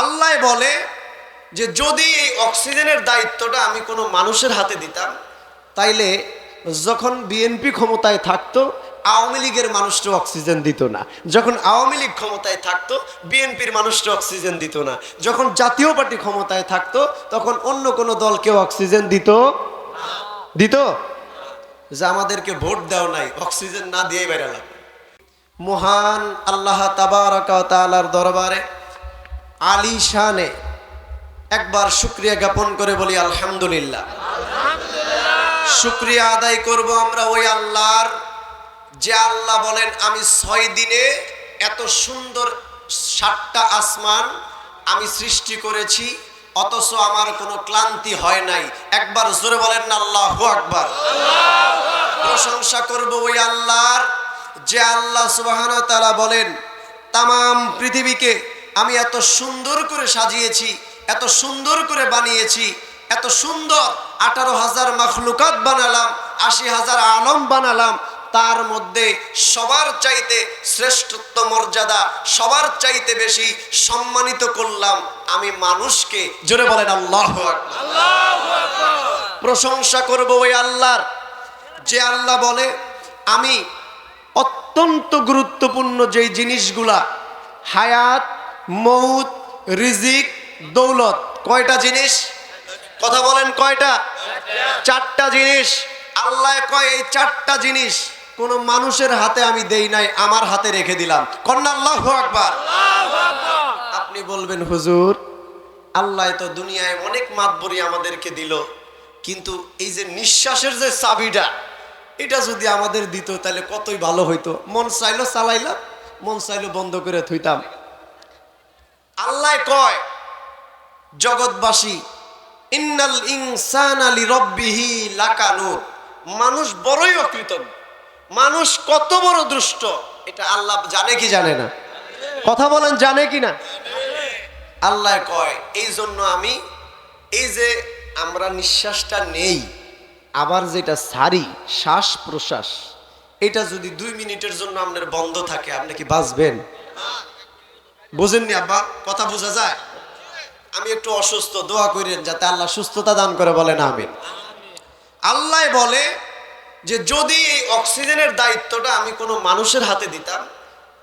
আল্লাহ বলে যে যদি এই অক্সিজেনের দায়িত্বটা আমি কোনো মানুষের হাতে দিতাম, তাইলে যখন বিএনপি ক্ষমতায় থাকতো, আওয়ামী লীগের মানুষটা অক্সিজেন দিত না। যখন আওয়ামী লীগ ক্ষমতায় থাকতো বিএনপির মানুষটা অক্সিজেন দিত না। যখন জাতীয় পার্টি ক্ষমতায় থাকতো, তখন অন্য কোনো দলকে অক্সিজেন দিত? দিত? যে আমাদেরকে ভোট দেও নাই, অক্সিজেন না দিয়ে বেরালাম মহান আল্লাহ তাবারকা তালার দরবারে আলী শানে একবার শুক্রিয়া জ্ঞাপন করে বলি আলহামদুলিল্লাহ। শুক্রিয়া আদায় করব আমরা ওই আল্লাহর। যে আল্লাহ বলেন আমি ছয় দিনে এত সুন্দর সাতটা আসমান আমি সৃষ্টি করেছি অথচ আমার কোনো ক্লান্তি হয় নাই। একবার জোরে বলেন না আল্লাহ আকবার। প্রশংসা করব ওই আল্লাহর। যে আল্লাহ সুবাহান তালা বলেন তাম পৃথিবীকে আমি এত সুন্দর করে সাজিয়েছি এত সুন্দর করে বানিয়েছি এত সুন্দর আঠারো হাজার মখলুকাত বানালাম আশি হাজার আলম বানালাম তার মধ্যে সবার চাইতে শ্রেষ্ঠত্ব মর্যাদা সবার চাইতে বেশি সম্মানিত করলাম আমি মানুষকে। জোরে বলেন আল্লাহ প্রশংসা করব ওই আল্লাহর। যে আল্লাহ বলে আমি অত্যন্ত গুরুত্বপূর্ণ যেই জিনিসগুলা হায়াত মৌত, রিজিক, দৌলত। কয়টা জিনিস? কথা বলেন কয়টা? চারটা জিনিস। আল্লাহ কয়, এই চারটা জিনিস কোন মানুষের হাতে আমি দেই নাই, আমার হাতে রেখে দিলাম। কন্যা আল্লাহ আকবার। আপনি বলবেন, হুজুর, আল্লাহ তো দুনিয়ায় অনেক মাতবরি আমাদেরকে দিল, কিন্তু এই যে নিঃশ্বাসের যে চাবিটা, এটা যদি আমাদের দিত, তাহলে কতই ভালো হইতো। মন চাইলো চালাইলাম, মন চাইলো বন্ধ করে থইতাম। আল্লাহ কয়, জগৎবাসী, ইন্নাল ইনসান আলী রব্বিহি লাকানুর মানুষ বড়ই অকৃতজ্ঞ। মানুষ কত বড় দুষ্ট, এটা আল্লাহ জানে কি জানে না। কথা বলেন, জানে কি না? আল্লাহ কয়, এই জন্য আমি, এই যে আমরা নিঃশ্বাসটা নেই, আবার যেটা সারি, শ্বাস প্রশ্বাস, এটা যদি দুই মিনিটের জন্য আপনার বন্ধ থাকে, আপনি কি বাঁচবেন? বোঝেননি আব্বা? কথা বোঝা যায়? আমি একটু অসুস্থ, দোয়া করেন যাতে আল্লাহ সুস্থতা দান করে বলেন, আমিন। আল্লাহ বলে যে, যদি এই অক্সিজেনের দায়িত্বটা আমি কোনো মানুষের হাতে দিতাম,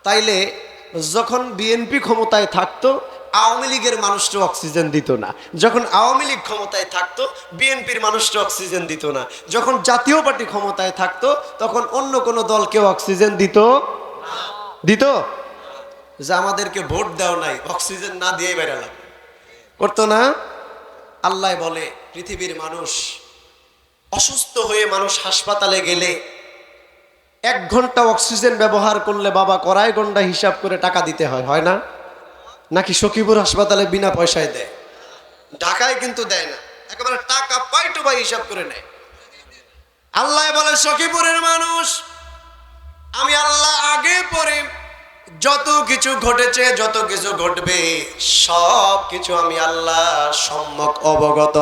তাইলে যখন বিএনপি ক্ষমতায় থাকতো, আওয়ামী লীগের মানুষটা অক্সিজেন দিত না। যখন আওয়ামী লীগ ক্ষমতায় থাকতো, বিএনপির মানুষটা অক্সিজেন দিত না। যখন জাতীয় পার্টি ক্ষমতায় থাকতো, তখন অন্য কোনো দলকে অক্সিজেন দিত? দিত? যে আমাদেরকে ভোট দেওয়া নাই, অক্সিজেন না দিয়ে বেরালাম করতো না? আল্লাহ বলে, পৃথিবীর মানুষ অসুস্থ হয়ে মানুষ হাসপাতালে গেলে এক ঘণ্টা অক্সিজেন ব্যবহার করলে বাবা কড়াই ঘণ্টা হিসাব করে টাকা দিতে হয় হয় না? নাকি সখীপুর হাসপাতালে বিনা পয়সায় দেয়? ঢাকায় কিন্তু দেয় না, একেবারে টাকা পাইটু ভাই হিসাব করে নেয়। আল্লাহ বলে, সখীপুরের মানুষ, আমি আল্লাহ আগে পরে যত কিছু ঘটেছে, যত কিছু ঘটবে, সব কিছু আমি আল্লাহ সম্যক অবগত।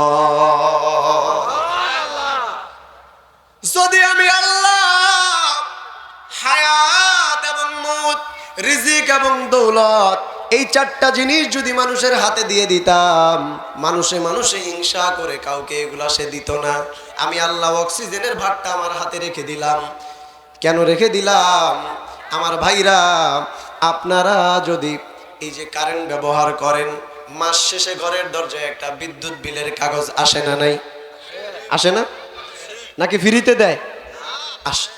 যদি আমি আল্লাহ, হায়াত এবং মত, রিজিক এবং দৌলত, এই চারটা জিনিস যদি মানুষের হাতে দিয়ে দিতাম, মানুষে মানুষে হিংসা করে কাউকে এগুলা সে দিত না। আমি আল্লাহ অক্সিজেনের ভাতটা আমার হাতে রেখে দিলাম। কেন রেখে দিলাম? আমার ভাইরা, আপনারা যদি এই যে কারেন্ট ব্যবহার করেন, মাস শেষে ঘরের দরজায় একটা বিদ্যুৎ বিলের কাগজ আসে না নাই? আসে না? নাকি ফ্রিতে দেয়? আসে।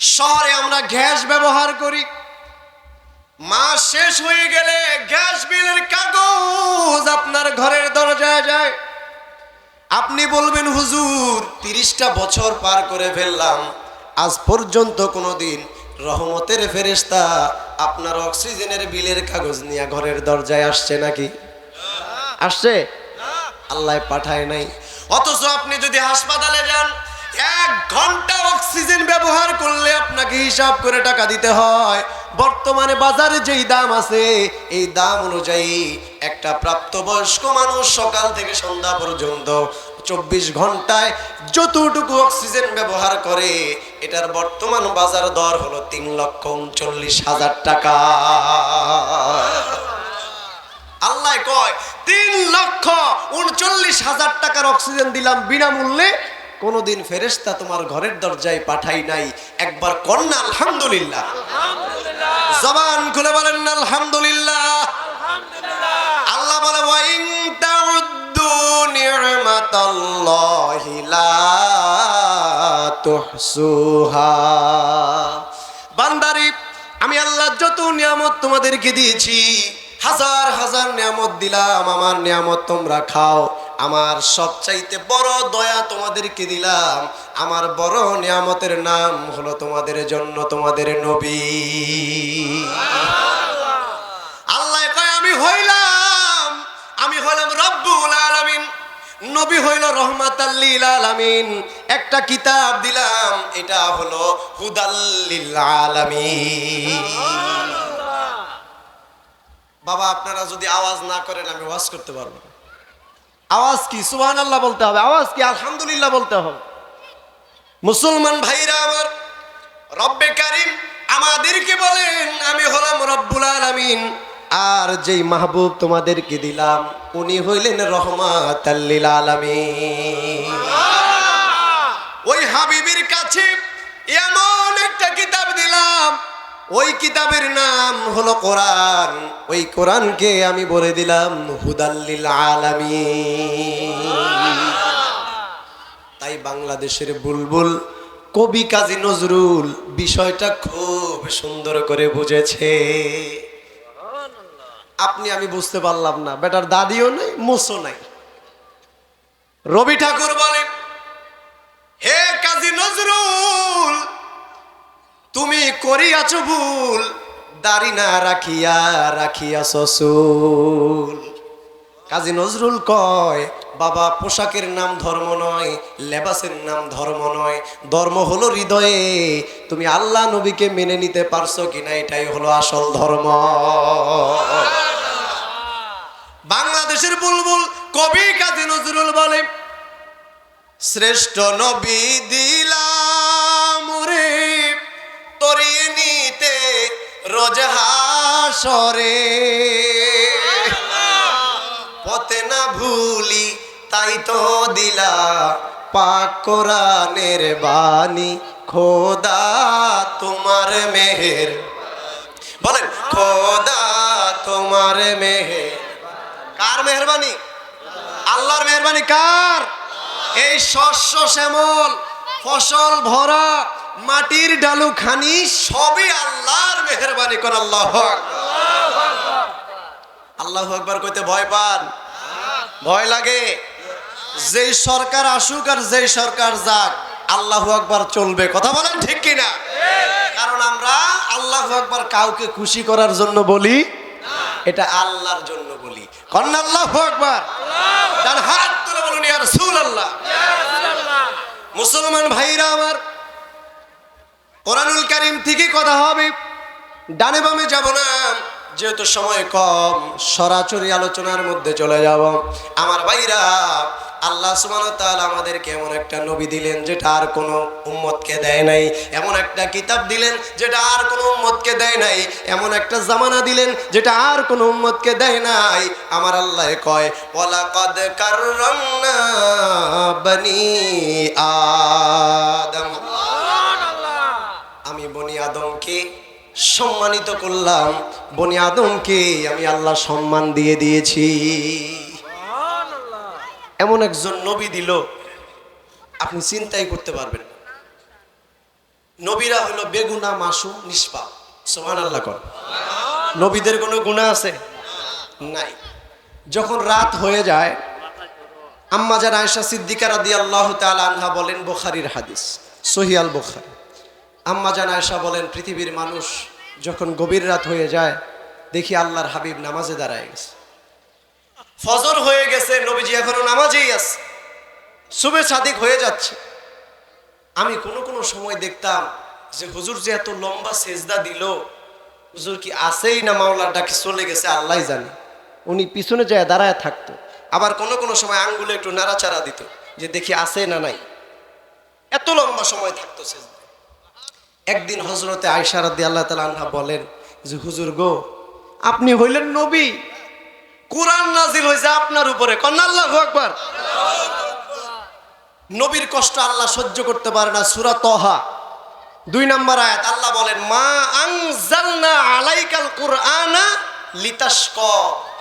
শহরে আমরা গ্যাস ব্যবহার করি। মাস শেষ হয়ে গেলে গ্যাস বিলের কাগজ আপনার ঘরের দরজায় যায়। আপনি বলবেন, হুজুর, তিরিশটা বছর পার করে ফেললাম। আজ পর্যন্ত কোনোদিন রহমতের ফেরেস্তা আপনার অক্সিজেনের বিলের কাগজ নিয়ে ঘরের দরজায় আসছে নাকি? আসছে? আল্লাহ পাঠায় নাই। অথচ আপনি যদি হাসপাতালে যান, এক ঘণ্টা অক্সিজেন ব্যবহার করলে আপনাকে হিসাব করে টাকা দিতে হয়। বর্তমানে বাজারে যেই দাম আছে, এই দাম অনুযায়ী একটা প্রাপ্তবয়স্ক মানুষ সকাল থেকে সন্ধ্যা পর্যন্ত চব্বিশ ঘন্টায় যতটুকু অক্সিজেন ব্যবহার করে এটার বর্তমান বাজার দর হলো তিন লক্ষ উনচল্লিশ হাজার টাকা। আল্লাহ কয় তিন লক্ষ উনচল্লিশ হাজার টাকার অক্সিজেন দিলাম বিনামূল্যে কোনোদিন ফেরেশতা তোমার ঘরের দরজায় পাঠাই নাই। একবার কন্যা আলহামদুলিল্লাহ। জবান খুলে বলেন আলহামদুলিল্লাহ। আল্লাহ বলে ওয়াইন বান্দারি, আমি আল্লাহ যত নিয়ামত তোমাদেরকে দিয়েছি, হাজার হাজার নিয়ামত দিলাম, আমার নিয়ামত তোমরা খাও, আমার সবচাইতে বড় দয়া তোমাদেরকে দিলাম, আমার বড় নিয়ামতের নাম হলো তোমাদের জন্য তোমাদের নবী। আল্লাহ কয়, আমি হইলাম আমি হইলাম রব্বুল নবী হইল রহমাতাল্লিল আলামিন। একটা কিতাব দিলাম, এটা হলো হুদাল্লিল বাবা, আপনারা যদি আওয়াজ না করেন, আমি ওয়াজ করতে পারব আওয়াজ কি? সুবহান আল্লাহ বলতে হবে। আওয়াজ কি? আলহামদুলিল্লাহ বলতে হবে। মুসলমান ভাইরা আমার, রব্বে কারিম, আমাদেরকে বলেন, আমি হলাম রব্বুল আলামিন। আর যেই মাহবুব তোমাদেরকে দিলাম, উনি হইলেন রহমাত ওই হাবিবির কাছে এমন একটা কিতাব দিলাম, ওই কিতাবের নাম হলো কোরআন। ওই কোরআনকে আমি বলে দিলাম হুদাল্লিল আলামিন। তাই বাংলাদেশের বুলবুল কবি কাজী নজরুল বিষয়টা খুব সুন্দর করে বুঝেছে। আপনি আমি বুঝতে পারলাম না। বেটার দাদিও নেই মুসো নাই। রবি ঠাকুর বলেন হে কাজী নজরুল, তুমি করিয়াছ ভুল, দাড়ি না রাখিয়া রাখিয়া শ্বশুর কাজী নজরুল কয় বাবা পোশাকের নাম ধর্ম নয়, লেবাসের নাম ধর্ম নয়, ধর্ম হলো হৃদয়ে। তুমি আল্লাহ নবীকে মেনে নিতে পারছ কিনা, এটাই হলো আসল ধর্ম। বাংলাদেশের বুলবুল কবি কাজী নজরুল বলে শ্রেষ্ঠ নবী দিলাম তরিয়ে নিতে রোজ হাসরে। পথে না ভুলি তাই তো দিলা পাক কোরআনের বাণী। খোদা তোমার মেহের। বলেন, খোদা তোমার মেহের। কার মেহরবানি? আল্লাহর মেহরবানি কার? এই শস্য শ্যামল, ফসল ভরা, মাটির ডালু খানি, সবই আল্লাহর মেহরবানি কর আল্লাহ আল্লাহ একবার কইতে ভয় পান? ভয় লাগে। যেই সরকার আসুক আর যেই সরকার যাক, আল্লাহ আকবার চলবে। কথা বলেন ঠিক কিনা? কারণ আমরা আল্লাহ আকবার কাউকে খুশি করার জন্য বলি এটা আল্লাহর জন্য বলি। কন্যা আল্লাহ আকবার? তার হাত তুলে বলুন আল্লাহ মুসলমান ভাইরা আমার, কোরআনুল কারিম থেকে কথা হবে, ডানে বামে যাব না। যেহেতু সময় কম সরাসরি আলোচনার মধ্যে চলে যাব। আমার ভাইরা আল্লাহ ওয়া আমাদেরকে এমন একটা নবী দিলেন যেটা আর কোনো উম্মতকে দেয় নাই। এমন একটা কিতাব দিলেন যেটা আর কোনো উম্মতকে দেয় নাই। এমন একটা জামানা দিলেন যেটা আর কোনো উম্মতকে দেয় নাই। আমার আল্লাহ কয় ওয়ালাকাদ কাররামনা বনি আদম। আমি বনি আদমকে সম্মানিত করলাম। বনি আদমকে আমি আল্লাহ সম্মান দিয়ে দিয়েছি। এমন একজন নবী দিল, আপনি চিন্তাই করতে পারবেন। নবীরা হলো বেগুনা, মাসুম নিষ্পাপ সোহান আল্লাহ কর। নবীদের কোনো গুণা আছে? নাই। যখন রাত হয়ে যায়, আম্মা যারা আয়সা সিদ্দিকা রাদি আল্লাহ আনহা বলেন, বোখারির হাদিস সহিয়াল বোখারি আম্মা জান আয়সা বলেন, পৃথিবীর মানুষ যখন গভীর রাত হয়ে যায়, দেখি আল্লাহর হাবিব নামাজে দাঁড়ায় গেছে। ফজর হয়ে গেছে, নবীজি এখনও নামাজেই আছে। শুভে সাদিক হয়ে যাচ্ছে। আমি কোনো কোনো সময় দেখতাম যে হুজুর যে এত লম্বা সেজদা দিল, হুজুর কি আসেই না, মাওলার ডাকে চলে গেছে আল্লাহ জানে। উনি পিছনে যায় দাঁড়ায় থাকতো। আবার কোনো কোনো সময় আঙ্গুলে একটু নাড়াচাড়া দিত যে দেখি আসে না নাই। এত লম্বা সময় থাকতো সেজদা। একদিন হজরতে আয়সা রাদি আল্লাহ তালা বলেন যে, হুজুর গো, আপনি হইলেন নবী। কোরআন নাজিল হয়েছে আপনার উপরে। কন্যা আল্লাহ আকবার। নবীর কষ্ট আল্লাহ সহ্য করতে পারে না, সুরা তহা দুই নম্বর আয়াত, আল্লাহ বলেন, মা আনজালনা আলাইকাল কুরআনা লিতাশক।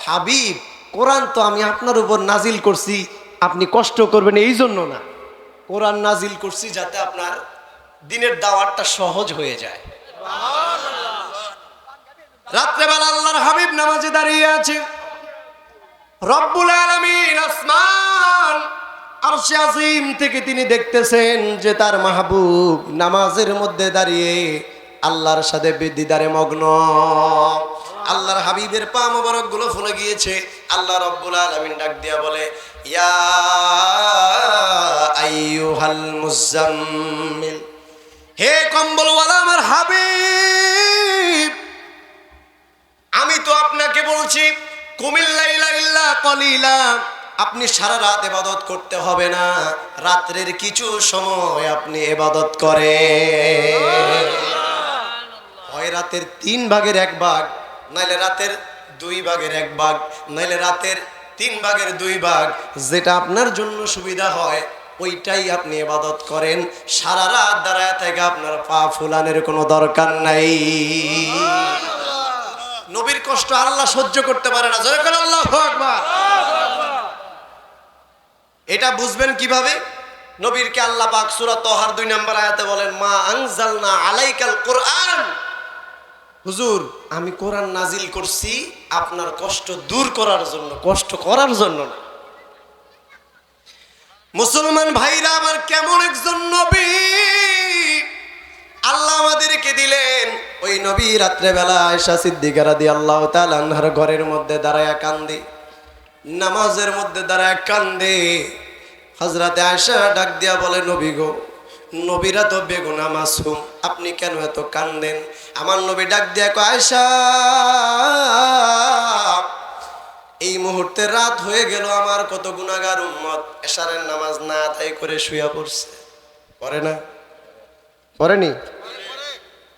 হাবিব, কোরআন তো আমি আপনার উপর নাজিল করছি, আপনি কষ্ট করবেন এই জন্য না। কোরআন নাজিল করছি যাতে আপনার দিনের দাওয়াতটা সহজ হয়ে যায়। রাত্রেবেলা আল্লাহর হাবিব নামাজে দাঁড়িয়ে আছে। রব্বুল আলামিন আসমান, আরশে আজিম থেকে তিনি দেখতেছেন যে তার মাহবুব নামাজের মধ্যে দাঁড়িয়ে আল্লাহর সাথে দিদারে মগ্ন। আল্লাহর হাবিবের পা মোবারকগুলো ফুলে গিয়েছে। আল্লাহ রব্বুল আলামিন ডাক দিয়া বলে, ইয়া আইয়ুহাল মুজাম্মিল। হে কম্বলওয়ালা আমার হাবিব, আমি তো আপনাকে বলছি কুমিল্লা আপনি সারা রাত এবাদত করতে হবে না, রাত্রের কিছু সময় আপনি এবাদত করে হয় রাতের তিন ভাগের এক ভাগ, নাইলে রাতের দুই ভাগের এক ভাগ, নাইলে রাতের তিন ভাগের দুই ভাগ, যেটা আপনার জন্য সুবিধা হয় ওইটাই আপনি এবাদত করেন, সারা রাত দাঁড়ায় থেকে আপনার পা ফুলানের কোনো দরকার নাই। নবীর কষ্ট আল্লাহ সহ্য করতে পারে না। জয় করে আল্লাহ এটা বুঝবেন কীভাবে? নবীরকে আল্লাহ পাক সূরা তহার দুই নম্বর আয়াতে বলেন, মা আনজালনা আলাইকাল কোরআন। হুজুর, আমি কোরআন নাজিল করছি আপনার কষ্ট দূর করার জন্য, কষ্ট করার জন্য না। মুসলমান ভাইরা আমার কেমন একজন নবী? আল্লাহ আমাদেরকে দিলেন, ওই নবী রাত্রেবেলা আয়সা সিদ্দিকারা দিয়ে আল্লাহ তালার ঘরের মধ্যে দাঁড়ায় কান্দে নামাজের মধ্যে দাঁড়ায় কান্দে হজরতে আয়সা ডাক দিয়া বলে, নবী গো, নবীরা তো বেগুনা মাসুম আপনি কেন এত কান্দেন? আমার নবী ডাক দিয়া কয় আয়সা রাত হয়ে গেল, আমার কত গুণাগার উম্মত। এশারের নামাজ না আদায় করে শুয়া পড়ছে। পড়ে না? পড়েনি?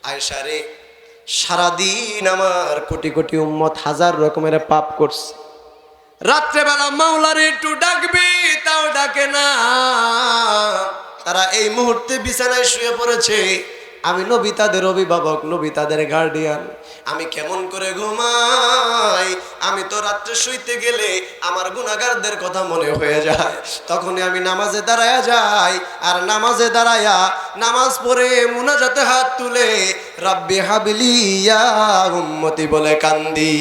আয়সা রে, সারাদিন আমার কোটি কোটি উম্মত হাজার রকমের পাপ করছে। রাত্রেবেলা মাওলারে একটু ডাকবি? তাও ডাকে না। তারা এই মুহূর্তে বিছানায় শুয়ে পড়েছে। আমি নবী তাদের অভিভাবক, নবী তাদের গার্ডিয়ান আমি কেমন করে ঘুমাই? আমি তো রাত্রে শুইতে গেলে আমার গুণাগারদের কথা মনে হয়ে যায়। তখনই আমি নামাজে দাঁড়ায়া যাই, আর নামাজে দাঁড়ায়া নামাজ পড়ে মুনাজাতে হাত তুলে রাব্বি হাবিলিয়া উম্মতি বলে কান্দি।